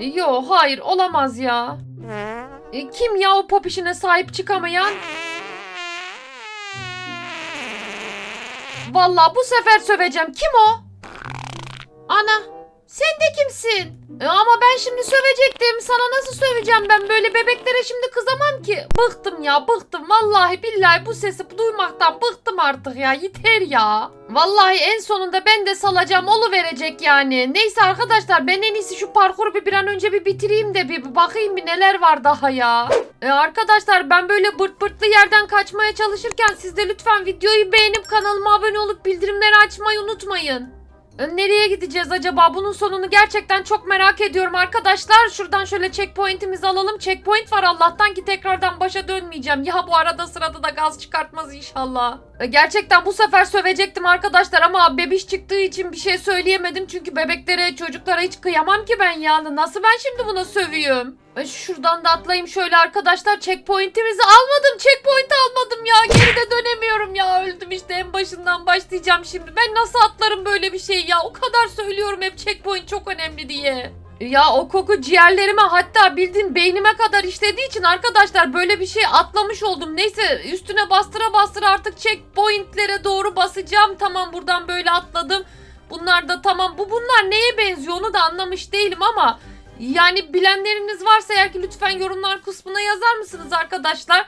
Yo hayır olamaz ya. E, kim ya o popişine sahip çıkamayan? Vallahi bu sefer söveceğim. Kim o? Ana sen de kimsin? E, ama ben şimdi sövecektim. Sana nasıl söveceğim ben böyle bebeklere şimdi kızamam ki. Bıktım ya bıktım. Vallahi billahi bu sesi duymaktan bıktım artık ya. Yeter ya. Vallahi en sonunda ben de salacağım olu verecek yani. Neyse arkadaşlar ben en iyisi şu parkuru bir, bir an önce bir bitireyim de bir, bir bakayım bir neler var daha ya. E, arkadaşlar ben böyle bırt bırtlı yerden kaçmaya çalışırken siz de lütfen videoyu beğenip kanalıma abone olup bildirimleri açmayı unutmayın. Nereye gideceğiz acaba? Bunun sonunu gerçekten çok merak ediyorum arkadaşlar. Şuradan şöyle checkpoint'imizi alalım. Checkpoint var Allah'tan ki tekrardan başa dönmeyeceğim. Ya bu arada sırada da gaz çıkartmaz inşallah. E, Gerçekten bu sefer sövecektim arkadaşlar ama bebiş çıktığı için bir şey söyleyemedim. Çünkü bebeklere, çocuklara hiç kıyamam ki ben yani. Nasıl ben şimdi buna sövüyorum? E, Şuradan da atlayayım şöyle arkadaşlar. Checkpoint'imizi almadım. Checkpoint almadım ya. Geri de dönemiyorum ya. Öldüm işte en başından başlayacağım şimdi. Ben nasıl atlarım böyle bir şey ya? O kadar söylüyorum hep checkpoint çok önemli diye. Ya o koku ciğerlerime hatta bildiğin beynime kadar işlediği için arkadaşlar böyle bir şey atlamış oldum. Neyse üstüne bastıra bastıra artık checkpointlere doğru basacağım. Tamam buradan böyle atladım. Bunlar da tamam. Bu bunlar neye benziyor onu da anlamış değilim ama yani bilenleriniz varsa eğer ki lütfen yorumlar kısmına yazar mısınız arkadaşlar?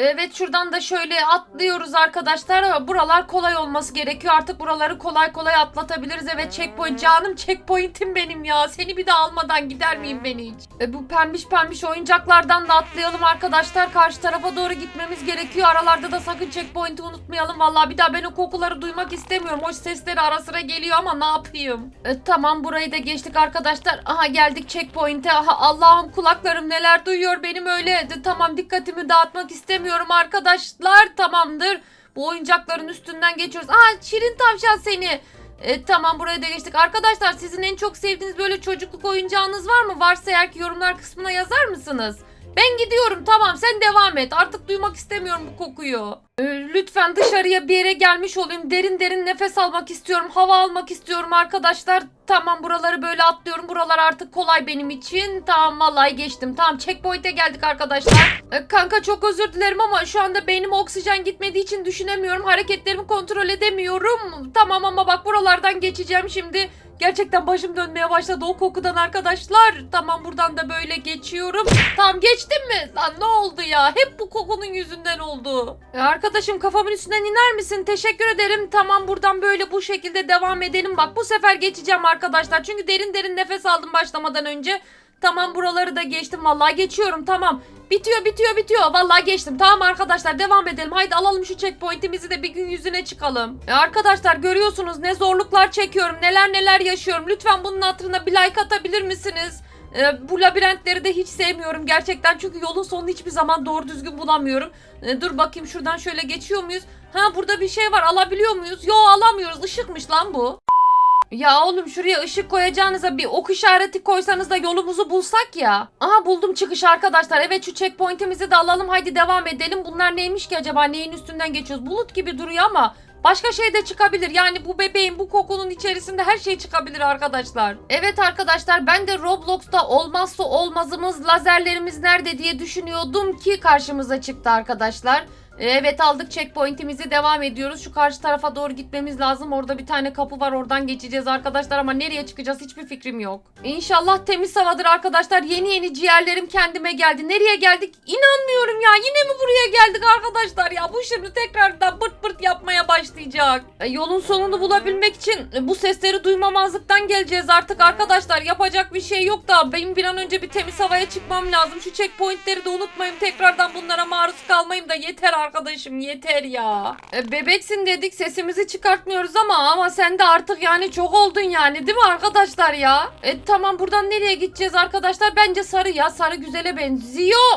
Evet şuradan da şöyle atlıyoruz arkadaşlar buralar kolay olması gerekiyor. Artık buraları kolay kolay atlatabiliriz. Evet checkpoint canım checkpoint'im benim ya. Seni bir de almadan gider miyim ben hiç? E, bu pembiş pembiş oyuncaklardan da atlayalım arkadaşlar. Karşı tarafa doğru gitmemiz gerekiyor. Aralarda da sakın checkpoint'i unutmayalım. Vallahi bir daha ben o kokuları duymak istemiyorum. Hoş sesleri ara sıra geliyor ama ne yapayım? E, tamam burayı da geçtik arkadaşlar. Aha geldik checkpoint'e. Aha Allah'ım kulaklarım neler duyuyor benim öyle. De, tamam dikkatimi dağıtmak istemiyorum arkadaşlar. Tamamdır. Bu oyuncakların üstünden geçiyoruz. Aa Şirin tavşan seni. E, tamam buraya da geçtik. Arkadaşlar sizin en çok sevdiğiniz böyle çocukluk oyuncağınız var mı? Varsa eğer ki yorumlar kısmına yazar mısınız? Ben gidiyorum tamam sen devam et. Artık duymak istemiyorum bu kokuyu. E, lütfen dışarıya bir yere gelmiş olayım. Derin derin nefes almak istiyorum. Hava almak istiyorum arkadaşlar. Tamam buraları böyle atlıyorum. Buralar artık kolay benim için. Tamam vallahi geçtim. Tamam checkpoint'e geldik arkadaşlar. E, kanka çok özür dilerim ama şu anda beynime oksijen gitmediği için düşünemiyorum. Hareketlerimi kontrol edemiyorum. Tamam ama bak buralardan geçeceğim şimdi. Gerçekten başım dönmeye başladı o kokudan arkadaşlar. Tamam buradan da böyle geçiyorum. Tamam geçtim mi? Lan ne oldu ya? Hep bu kokunun yüzünden oldu. E, arkadaşım kafamın üstünden iner misin? Teşekkür ederim. Tamam buradan böyle bu şekilde devam edelim. Bak bu sefer geçeceğim arkadaşlar. Çünkü derin derin nefes aldım başlamadan önce. Tamam buraları da geçtim. Vallahi geçiyorum tamam. Bitiyor bitiyor bitiyor. Vallahi geçtim. Tamam arkadaşlar devam edelim. Haydi alalım şu checkpoint'imizi de bir gün yüzüne çıkalım. E arkadaşlar görüyorsunuz ne zorluklar çekiyorum. Neler neler yaşıyorum. Lütfen bunun hatırına bir like atabilir misiniz? E, bu labirentleri de hiç sevmiyorum gerçekten. Çünkü yolun sonunu hiçbir zaman doğru düzgün bulamıyorum. E, dur bakayım şuradan şöyle geçiyor muyuz? Ha burada bir şey var alabiliyor muyuz? Yo alamıyoruz. Işıkmış lan bu. Ya oğlum şuraya ışık koyacağınıza bir ok işareti koysanız da yolumuzu bulsak ya. Aha buldum çıkış arkadaşlar. Evet şu checkpoint'imizi de alalım. Haydi devam edelim. Bunlar neymiş ki acaba? Neyin üstünden geçiyoruz? Bulut gibi duruyor ama Başka şey de çıkabilir. Yani bu bebeğin bu kokunun içerisinde her şey çıkabilir arkadaşlar. Evet arkadaşlar ben de Roblox'ta olmazsa olmazımız lazerlerimiz nerede diye düşünüyordum ki karşımıza çıktı arkadaşlar. Evet aldık checkpoint'imizi devam ediyoruz. Şu karşı tarafa doğru gitmemiz lazım. Orada bir tane kapı var oradan geçeceğiz arkadaşlar ama nereye çıkacağız hiçbir fikrim yok. İnşallah temiz havadır arkadaşlar. Yeni yeni ciğerlerim kendime geldi. Nereye geldik? İnanmıyorum ya. Yine mi buraya geldik arkadaşlar ya? Bu şimdi tekrardan bırt bırt yapmaya başlayacak. E, yolun sonunu bulabilmek için e, bu sesleri duymamazlıktan geleceğiz artık arkadaşlar. Yapacak bir şey yok da benim bir an önce bir temiz havaya çıkmam lazım. Şu checkpointleri de unutmayayım. Tekrardan bunlara maruz kalmayayım da yeter arkadaşım yeter ya. E, bebeksin dedik sesimizi çıkartmıyoruz ama ama sen de artık yani çok oldun yani değil mi arkadaşlar ya? E tamam buradan nereye gideceğiz arkadaşlar? Bence sarı ya sarı güzele benziyor.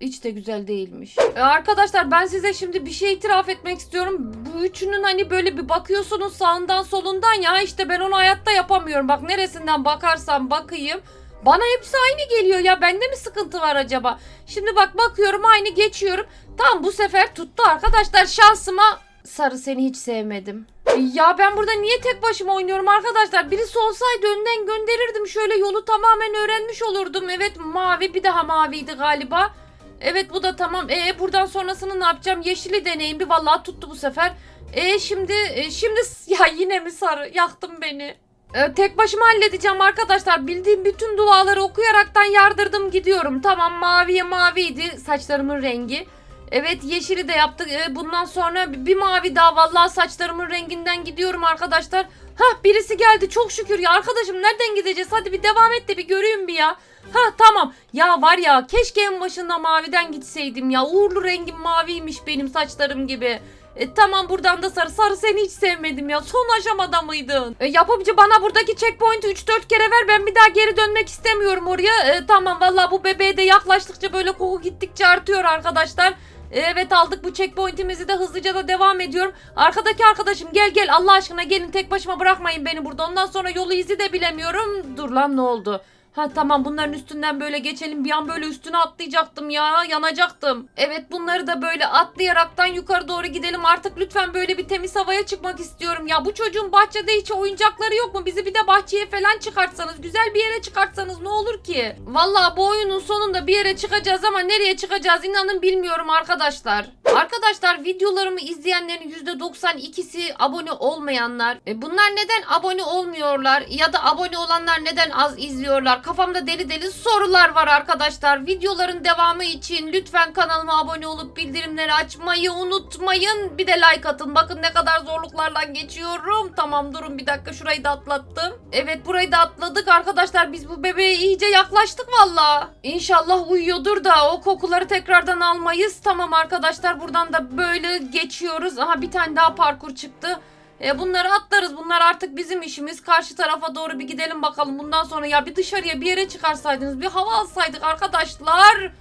Hiç de güzel değilmiş. E, arkadaşlar ben size şimdi bir şey itiraf etmek istiyorum. Bu üçünün hani böyle bir bakıyorsunuz sağından solundan ya işte ben onu hayatta yapamıyorum. Bak neresinden bakarsam bakayım. Bana hepsi aynı geliyor ya. Bende mi sıkıntı var acaba? Şimdi bak bakıyorum aynı geçiyorum. Tamam bu sefer tuttu arkadaşlar şansıma. Sarı seni hiç sevmedim. Ya ben burada niye tek başıma oynuyorum arkadaşlar? Birisi olsaydı önden gönderirdim. Şöyle yolu tamamen öğrenmiş olurdum. Evet mavi bir daha maviydi galiba. Evet bu da tamam. E buradan sonrasını ne yapacağım? Yeşili deneyim bir vallahi tuttu bu sefer. E şimdi e, şimdi ya yine mi sarı? Yaktın beni. E, tek başıma halledeceğim arkadaşlar. Bildiğim bütün duaları okuyaraktan yardırdım gidiyorum. Tamam maviye maviydi saçlarımın rengi. Evet yeşili de yaptık. E, bundan sonra bir mavi daha vallahi saçlarımın renginden gidiyorum arkadaşlar. Hah birisi geldi çok şükür ya arkadaşım nereden gideceğiz? Hadi bir devam et de bir göreyim bir ya. Ha tamam. Ya var ya keşke en başında maviden gitseydim ya. Uğurlu rengim maviymiş benim saçlarım gibi. E, tamam buradan da sarı. Sarı seni hiç sevmedim ya. Son aşamada mıydın? E, yapımcı bana buradaki checkpoint'i 3-4 kere ver. Ben bir daha geri dönmek istemiyorum oraya. E, tamam valla bu bebeğe de yaklaştıkça böyle koku gittikçe artıyor arkadaşlar. E, Evet aldık bu checkpoint'imizi de hızlıca da devam ediyorum. Arkadaki arkadaşım gel gel Allah aşkına gelin tek başıma bırakmayın beni burada. Ondan sonra yolu izi de bilemiyorum. Dur lan ne oldu? Ha tamam bunların üstünden böyle geçelim. Bir an böyle üstüne atlayacaktım ya. Yanacaktım. Evet bunları da böyle atlayaraktan yukarı doğru gidelim. Artık lütfen böyle bir temiz havaya çıkmak istiyorum. Ya bu çocuğun bahçede hiç oyuncakları yok mu? Bizi bir de bahçeye falan çıkartsanız. Güzel bir yere çıkartsanız ne olur ki? Vallahi bu oyunun sonunda bir yere çıkacağız ama nereye çıkacağız inanın bilmiyorum arkadaşlar. Arkadaşlar videolarımı izleyenlerin %92'si abone olmayanlar. E bunlar neden abone olmuyorlar? Ya da abone olanlar neden az izliyorlar? Kafamda deli deli sorular var arkadaşlar. Videoların devamı için lütfen kanalıma abone olup bildirimleri açmayı unutmayın. Bir de like atın. Bakın ne kadar zorluklarla geçiyorum. Tamam durun bir dakika şurayı da atlattım. Evet burayı da atladık arkadaşlar. Biz bu bebeğe iyice yaklaştık valla. İnşallah uyuyordur da o kokuları tekrardan almayız. Tamam arkadaşlar buradan da böyle geçiyoruz. Aha bir tane daha parkur çıktı. E bunları atlarız. Bunlar artık bizim işimiz. Karşı tarafa doğru bir gidelim bakalım. Bundan sonra ya bir dışarıya bir yere çıkarsaydınız. Bir hava alsaydık arkadaşlar.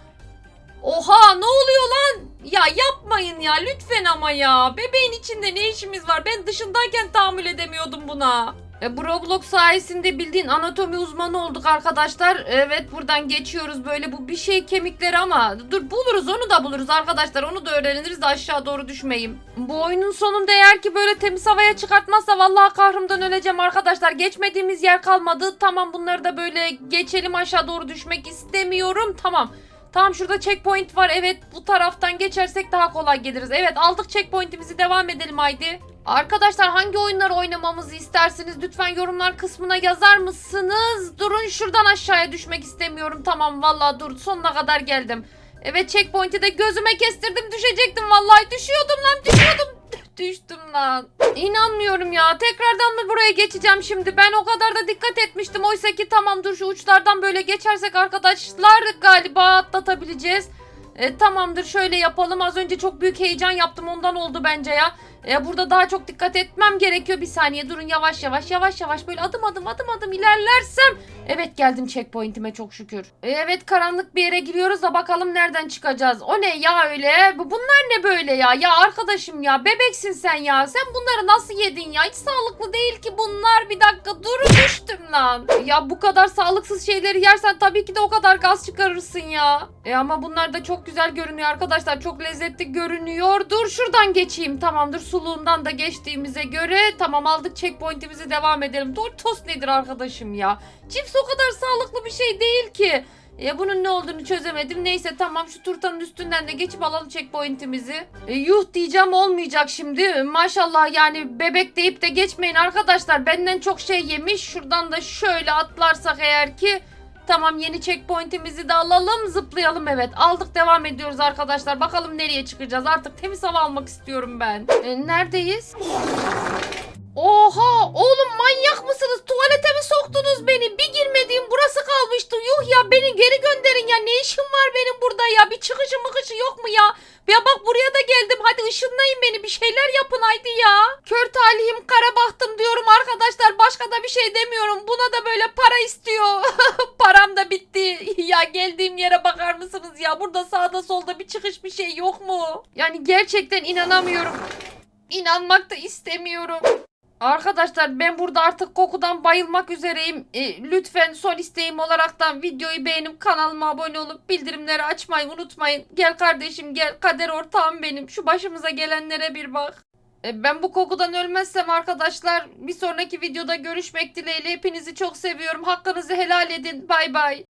Oha ne oluyor lan? Ya yapmayın ya lütfen ama ya. Bebeğin içinde ne işimiz var? Ben dışındayken tahammül edemiyordum buna. E, bu Roblox sayesinde bildiğin anatomi uzmanı olduk arkadaşlar. Evet buradan geçiyoruz böyle bu bir şey kemikleri ama dur buluruz onu da buluruz arkadaşlar. Onu da öğreniriz aşağı doğru düşmeyeyim. Bu oyunun sonunda eğer ki böyle temiz havaya çıkartmazsa vallahi kahrımdan öleceğim arkadaşlar. Geçmediğimiz yer kalmadı. Tamam bunları da böyle geçelim aşağı doğru düşmek istemiyorum. Tamam. Tamam şurada checkpoint var. Evet bu taraftan geçersek daha kolay geliriz. Evet aldık checkpoint'imizi devam edelim haydi. Arkadaşlar hangi oyunlar oynamamızı istersiniz lütfen yorumlar kısmına yazar mısınız? Durun şuradan aşağıya düşmek istemiyorum. Tamam vallahi dur sonuna kadar geldim. Evet checkpoint'i de gözüme kestirdim düşecektim vallahi düşüyordum lan düşüyordum. Düştüm lan. İnanmıyorum ya. Tekrardan mı buraya geçeceğim şimdi? Ben o kadar da dikkat etmiştim. Oysa ki tamam dur şu uçlardan böyle geçersek arkadaşlar galiba atlatabileceğiz. E, tamamdır şöyle yapalım. Az önce çok büyük heyecan yaptım ondan oldu bence ya. E, burada daha çok dikkat etmem gerekiyor. Bir saniye durun yavaş yavaş yavaş yavaş böyle adım adım adım adım ilerlersem. Evet geldim checkpoint'ime çok şükür. E, evet karanlık bir yere giriyoruz da bakalım nereden çıkacağız. O ne ya öyle? Bu- Bunlar ne böyle ya? Ya arkadaşım ya bebeksin sen ya. Sen bunları nasıl yedin ya? Hiç sağlıklı değil ki bunlar. Bir dakika dur düştüm lan. Ya bu kadar sağlıksız şeyleri yersen tabii ki de o kadar gaz çıkarırsın ya. E ama bunlar da çok güzel görünüyor arkadaşlar. Çok lezzetli görünüyor. Dur şuradan geçeyim. Tamamdır suluğundan da geçtiğimize göre tamam aldık checkpoint'imizi devam edelim. Doritos nedir arkadaşım ya? Cips o kadar sağlıklı bir şey değil ki. Ya bunun ne olduğunu çözemedim. Neyse tamam şu turtanın üstünden de geçip alalım checkpoint'imizi. E, yuh diyeceğim olmayacak şimdi. Maşallah yani bebek deyip de geçmeyin arkadaşlar. Benden çok şey yemiş. Şuradan da şöyle atlarsak eğer ki Tamam yeni checkpoint'imizi de alalım zıplayalım evet aldık devam ediyoruz arkadaşlar bakalım nereye çıkacağız artık temiz hava almak istiyorum ben E, neredeyiz Oha oğlum manyak mısınız? Tuvalete mi soktunuz beni? Bir girmediğim burası kalmıştı. Yuh ya beni geri gönderin ya. Ne işim var benim burada ya? Bir çıkışı mıkışı yok mu ya? Ya bak buraya da geldim. Hadi ışınlayın beni. Bir şeyler yapın haydi ya. Kör talihim kara bahtım diyorum arkadaşlar. Başka da bir şey demiyorum. Buna da böyle para istiyor. Param da bitti. Ya geldiğim yere bakar mısınız ya? Burada sağda solda bir çıkış bir şey yok mu? Yani gerçekten inanamıyorum. İnanmak da istemiyorum. Arkadaşlar ben burada artık kokudan bayılmak üzereyim. E, lütfen son isteğim olaraktan videoyu beğenip kanalıma abone olup bildirimleri açmayı unutmayın. Gel kardeşim gel kader ortağım benim. Şu başımıza gelenlere bir bak. E, Ben bu kokudan ölmezsem arkadaşlar bir sonraki videoda görüşmek dileğiyle hepinizi çok seviyorum. Hakkınızı helal edin. Bay bay.